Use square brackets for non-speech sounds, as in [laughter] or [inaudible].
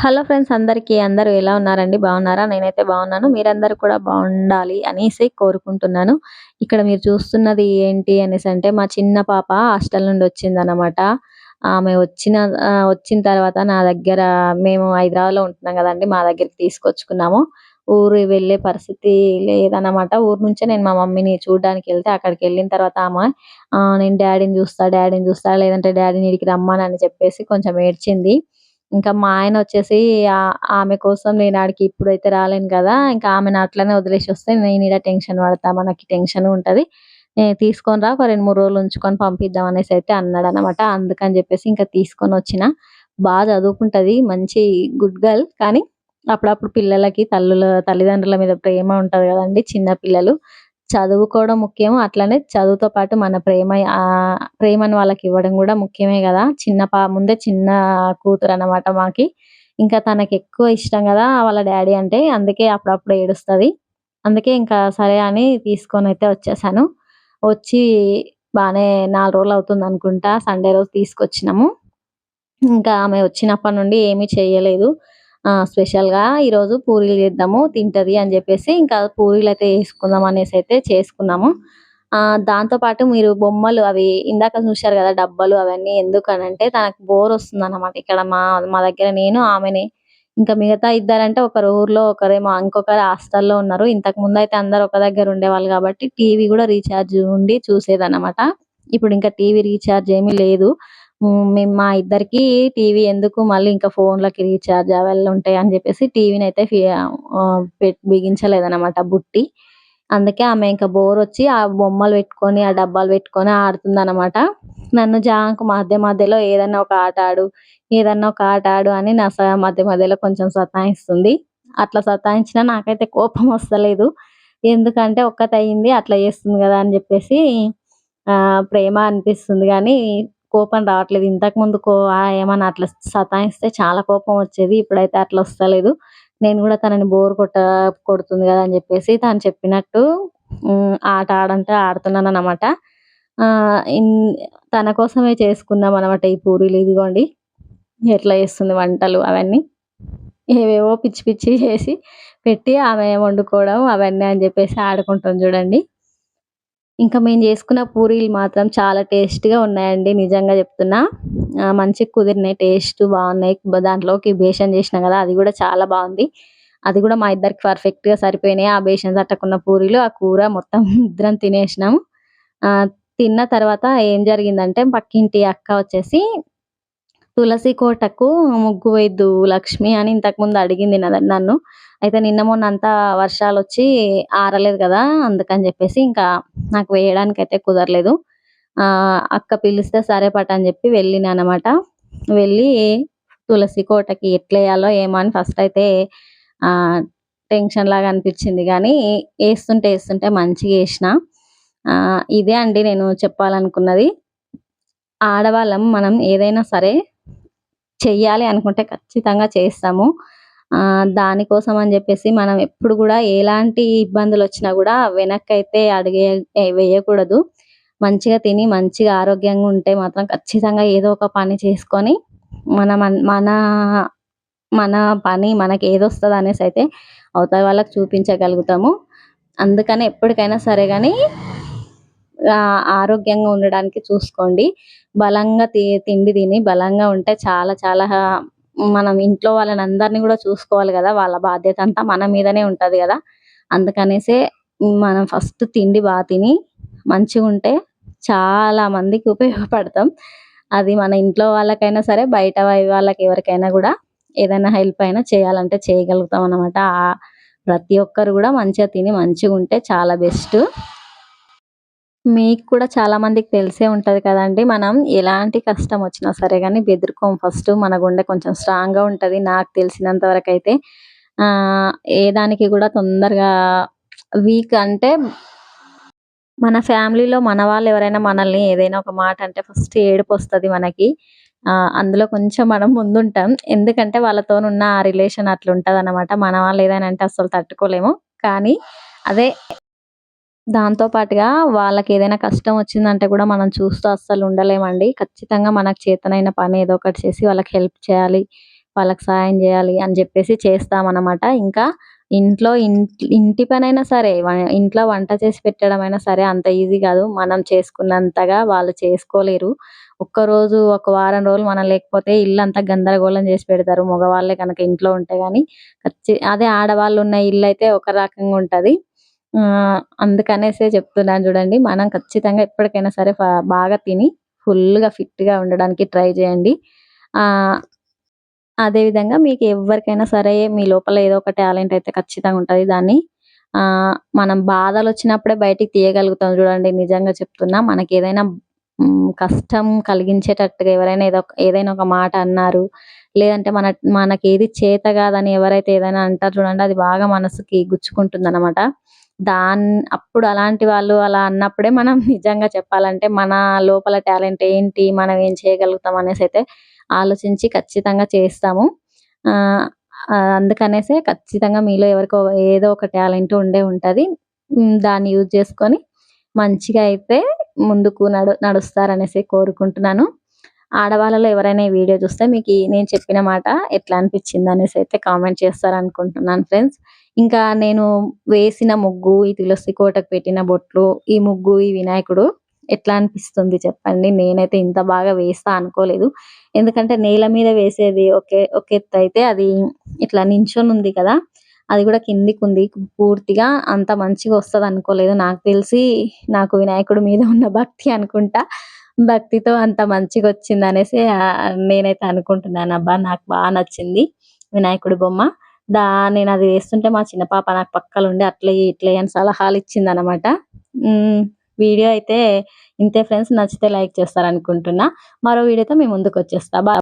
Hello friends అందరికీ అందరూ ఎలా ఉన్నారండి? బాగున్నారా? నేనైతే బాగున్నాను. మీరందరూ కూడా బాగుండాలి అనేసి కోరుకుంటున్నాను. ఇక్కడ మీరు చూస్తున్నది ఏంటి అనేసి అంటే మా చిన్న పాప హాస్టల్ నుండి వచ్చిందనమాట ఆమె వచ్చిన వచ్చిన తర్వాత నా దగ్గర మేము హైదరాబాద్లో ఉంటున్నాం కదండి మా దగ్గరికి తీసుకొచ్చుకున్నాము. ఊరు వెళ్ళే పరిస్థితి లేదనమాట ఊరు నుంచే నేను మా మమ్మీని చూడడానికి వెళ్తే అక్కడికి వెళ్ళిన తర్వాత ఆమె నేను డాడీని చూస్తా డాడీని చూస్తా లేదంటే డాడీని ఇడికి రమ్మని చెప్పేసి కొంచెం ఏడ్చింది. ఇంకా మా ఆయన వచ్చేసి ఆమె కోసం నేను ఆడికి ఇప్పుడైతే రాలేను కదా ఇంకా ఆమెను అట్లనే వదిలేసి వస్తే నేను ఈడ టెన్షన్ పడతా మనకి టెన్షన్ ఉంటది. తీసుకొని రా ఒక రెండు మూడు రోజులు ఉంచుకొని పంపిద్దాం అనేసి అయితే అన్నాడు అనమాట అందుకని చెప్పేసి ఇంకా తీసుకొని వచ్చిన. బాగా చదువుకుంటది మంచి గుడ్ గర్ల్ కానీ అప్పుడప్పుడు పిల్లలకి తల్లుల తల్లిదండ్రుల మీద ప్రేమ ఉంటది కదండి చిన్న పిల్లలు. చదువుకోవడం ముఖ్యం అట్లనే చదువుతో పాటు మన ప్రేమ ఆ ప్రేమను వాళ్ళకి ఇవ్వడం కూడా ముఖ్యమే కదా. చిన్న పా ముందే చిన్న కూతురు అన్నమాట మాకి. ఇంకా తనకి ఎక్కువ ఇష్టం కదా వాళ్ళ డాడీ అంటే అందుకే అప్పుడప్పుడు ఏడుస్తుంది. అందుకే ఇంకా సరే అని తీసుకొని అయితే వచ్చేసాను. వచ్చి బాగానే నాలుగు రోజులు అవుతుంది అనుకుంటా. సండే రోజు తీసుకొచ్చినాము. ఇంకా ఆమె వచ్చినప్పటి నుండి ఏమీ చేయలేదు. స్పెషల్గా ఈరోజు పూరీలు చేద్దాము తింటది అని చెప్పేసి ఇంకా పూరీలు అయితే వేసుకుందాం అనేసి అయితే చేసుకున్నాము. దాంతో పాటు మీరు బొమ్మలు అవి ఇందాక చూశారు కదా డబ్బాలు అవన్నీ ఎందుకనంటే తనకు బోర్ వస్తుంది అనమాట ఇక్కడ మా మా దగ్గర నేను ఆమెనే. ఇంకా మిగతా ఇద్దరంటే ఒకరు ఊర్లో ఒకరేమో ఇంకొకరు హాస్టల్లో ఉన్నారు. ఇంతకు ముందు అయితే అందరు ఒక దగ్గర ఉండేవాళ్ళు కాబట్టి టీవీ కూడా రీఛార్జ్ ఉండి చూసేదన్నమాట. ఇప్పుడు ఇంకా టీవీ రీఛార్జ్ ఏమీ లేదు. మేము మా ఇద్దరికి టీవీ ఎందుకు మళ్ళీ ఇంకా ఫోన్లకి రీఛార్జ్ అవన్నీ ఉంటాయి అని చెప్పేసి టీవీని అయితే బిగించలేదన్నమాట బుట్టి. అందుకే ఆమె ఇంకా బోర్ వచ్చి ఆ బొమ్మలు పెట్టుకొని ఆ డబ్బాలు పెట్టుకొని ఆడుతుంది అనమాట నన్ను జాంకు మధ్య మధ్యలో ఏదన్నా ఒక ఆట ఆడు ఏదన్నా ఒక ఆట ఆడు అని నా మధ్య మధ్యలో కొంచెం సతాయిస్తుంది. అట్లా సతాయించినా నాకైతే కోపం వస్తలేదు. ఎందుకంటే ఒక్కతయింది అట్లా చేస్తుంది కదా అని చెప్పేసి ప్రేమ అనిపిస్తుంది. కానీ కోపం రావట్లేదు. ఇంతకు ముందు కో ఏమన్నా అట్లా సతాయిస్తే చాలా కోపం వచ్చేది. ఇప్పుడైతే అట్లా వస్తలేదు. నేను కూడా తనని బోర్ కొట్ట కొడుతుంది కదా అని చెప్పేసి తను చెప్పినట్టు ఆట ఆడంటే ఆడుతున్నాను అనమాట తన కోసమే చేసుకున్నాం అనమాట ఈ పూరీలు. ఇదిగోండి ఎట్లా చేస్తుంది వంటలు అవన్నీ. ఏవేవో పిచ్చి పిచ్చి చేసి పెట్టి ఆమె వండుకోవడం అవన్నీ అని చెప్పేసి ఆడుకుంటాం చూడండి. ఇంకా మేము చేసుకున్న పూరీలు మాత్రం చాలా టేస్ట్గా ఉన్నాయండి నిజంగా చెప్తున్నా. మంచిగా కుదిరినాయి టేస్ట్ బాగున్నాయి. దాంట్లోకి బేషన్ చేసిన కదా అది కూడా చాలా బాగుంది. అది కూడా మా ఇద్దరికి పర్ఫెక్ట్గా సరిపోయినాయి. ఆ బేషన్ తట్టకున్న పూరీలు ఆ కూర మొత్తం ఇద్దరం తినేసినాం తిన్న తర్వాత ఏం జరిగిందంటే పక్కింటి అక్క వచ్చేసి తులసి కోటకు ముగ్గు వేయద్దు లక్ష్మి అని ఇంతకుముందు అడిగింది నన్ను అయితే నిన్న మొన్న అంతా వర్షాలు వచ్చి ఆరలేదు కదా అందుకని చెప్పేసి ఇంకా నాకు వేయడానికి అయితే కుదరలేదు అక్క పిలిస్తే సరే పట అని చెప్పి వెళ్ళిన అనమాట వెళ్ళి తులసి కోటకి ఎట్లా వేయాలో ఏమో అని ఫస్ట్ అయితే టెన్షన్ లాగా అనిపించింది. కానీ వేస్తుంటే వేస్తుంటే మంచిగా వేసిన. ఇదే అండి నేను చెప్పాలనుకున్నది. ఆడవాళ్ళం మనం ఏదైనా సరే చెయ్యాలి అనుకుంటే ఖచ్చితంగా చేస్తాము. దానికోసం అని చెప్పేసి మనం ఎప్పుడు కూడా ఎలాంటి ఇబ్బందులు వచ్చినా కూడా వెనక్కి అయితే అడిగే వేయకూడదు. మంచిగా తిని మంచిగా ఆరోగ్యంగా ఉంటే మాత్రం ఖచ్చితంగా ఏదో ఒక పని చేసుకొని మన మన మన పని మనకి ఏదొస్తుంది అనేసి అయితే అవతల వాళ్ళకి చూపించగలుగుతాము. అందుకని ఎప్పటికైనా సరే కానీ ఆరోగ్యంగా ఉండడానికి చూసుకోండి. బలంగా తిండి తిని బలంగా ఉంటే చాలా చాలా మనం ఇంట్లో వాళ్ళని అందరినీ కూడా చూసుకోవాలి కదా. వాళ్ళ బాధ్యత అంతా మన మీదనే ఉంటుంది కదా. అందుకనేసే మనం ఫస్ట్ తిండి బాగా తిని మంచిగా ఉంటే చాలా మందికి ఉపయోగపడతాం. అది మన ఇంట్లో వాళ్ళకైనా సరే బయట వాళ్ళకి ఎవరికైనా కూడా ఏదైనా హెల్ప్ అయినా చేయాలంటే చేయగలుగుతాం అనమాట ప్రతి ఒక్కరు కూడా మంచిగా తిని మంచిగా ఉంటే చాలా బెస్ట్. మీకు కూడా చాలా మందికి తెలిసే ఉంటుంది కదండి మనం ఎలాంటి కష్టం వచ్చినా సరే కానీ బెదురుకోం ఫస్ట్. మన గుండె కొంచెం స్ట్రాంగ్‌గా ఉంటుంది నాకు తెలిసినంత వరకు అయితే ఏ దానికి కూడా తొందరగా వీక్ అంటే మన ఫ్యామిలీలో మన వాళ్ళు ఎవరైనా మనల్ని ఏదైనా ఒక మాట అంటే ఫస్ట్ ఏడుపు వస్తుంది మనకి. అందులో కొంచెం మనం ముందుంటాం. ఎందుకంటే వాళ్ళతోనున్న ఆ రిలేషన్ అట్లుంటదనమాట. మన వాళ్ళు ఏదైనా అంటే అసలు తట్టుకోలేము. కానీ అదే దాంతో పాటుగా వాళ్ళకి ఏదైనా కష్టం వచ్చిందంటే కూడా మనం చూస్తూ అస్సలు ఉండలేమండి. ఖచ్చితంగా మనకు చేతనైన పని ఏదో ఒకటి చేసి వాళ్ళకి హెల్ప్ చేయాలి వాళ్ళకి సాయం చేయాలి అని చెప్పేసి చేస్తామన్నమాట. ఇంకా ఇంట్లో ఇంటి ఇంటి పనైనా సరే ఇంట్లో వంట చేసి పెట్టడం అయినా సరే అంత ఈజీ కాదు. మనం చేసుకున్నంతగా వాళ్ళు చేసుకోలేరు. ఒక్కరోజు ఒక వారం రోజులు మనం లేకపోతే ఇల్లు అంతా గందరగోళం చేసి పెడతారు. మగవాళ్ళే కనుక ఇంట్లో ఉంటే కానీ ఖచ్చి అదే ఆడవాళ్ళు ఉన్న ఇల్లు అయితే ఒక రకంగా ఉంటుంది. అందుకనేసే చెప్తున్నాను చూడండి. మనం ఖచ్చితంగా ఎప్పటికైనా సరే బాగా తిని ఫుల్గా ఫిట్గా ఉండడానికి ట్రై చేయండి. ఆ అదే విధంగా మీకు ఎవరికైనా సరే మీ లోపల ఏదో ఒక టాలెంట్ అయితే ఖచ్చితంగా ఉంటుంది. దాన్ని ఆ మనం బాధలు వచ్చినప్పుడే బయటికి తీయగలుగుతాం చూడండి. నిజంగా చెప్తున్నా మనకి ఏదైనా కష్టం కలిగించేటట్టుగా ఎవరైనా ఏదో ఏదైనా ఒక మాట అన్నారు లేదంటే మన మనకి ఏది చేత కాదని ఎవరైతే ఏదైనా అంటారు చూడండి అది బాగా మనసుకి గుచ్చుకుంటుంది అనమాట దాన్ అప్పుడు అలాంటి వాళ్ళు అలా అన్నప్పుడే మనం [laughs] నిజంగా చెప్పాలంటే మన లోపల టాలెంట్ ఏంటి మనం ఏం చేయగలుగుతాం అనేసి అయితే ఆలోచించి ఖచ్చితంగా చేస్తాము. ఆ అందుకనేసే ఖచ్చితంగా మీలో ఎవరికో ఏదో ఒక టాలెంట్ ఉండే ఉంటుంది. దాన్ని యూజ్ చేసుకొని మంచిగా అయితే ముందుకు నడు నడుస్తారనేసి కోరుకుంటున్నాను. ఆడవాళ్ళలో ఎవరైనా ఈ వీడియో చూస్తే మీకు నేను చెప్పిన మాట ఎట్లా అనిపించింది అనేసి అయితే కామెంట్ చేస్తారనుకుంటున్నాను ఫ్రెండ్స్. ఇంకా నేను వేసిన ముగ్గు ఈ తులసి కోటకు పెట్టిన బొట్లు ఈ ముగ్గు ఈ వినాయకుడు ఎట్లా అనిపిస్తుంది చెప్పండి? నేనైతే ఇంత బాగా వేస్తా అనుకోలేదు. ఎందుకంటే నేల మీద వేసేది ఒకే ఒక ఎత్తు అయితే అది ఇట్లా నించొని ఉంది కదా అది కూడా కిందికి ఉంది. పూర్తిగా అంత మంచిగా వస్తుంది అనుకోలేదు. నాకు తెలిసి నాకు వినాయకుడి మీద ఉన్న భక్తి అనుకుంటా. భక్తితో అంత మంచిగా వచ్చింది అనేసి నేనైతే అనుకుంటున్నాను. అబ్బా నాకు బాగా నచ్చింది వినాయకుడి బొమ్మ. దా నేను అది వేస్తుంటే మా చిన్న పాప నాకు పక్కలుండి ఉండి అట్లే ఇట్లే అని సలహాలు ఇచ్చింది అనమాట వీడియో అయితే ఇంతే ఫ్రెండ్స్ నచ్చితే లైక్ చేస్తారు అనుకుంటున్నా మరో వీడియోతో మేము ముందుకు వచ్చేస్తా బా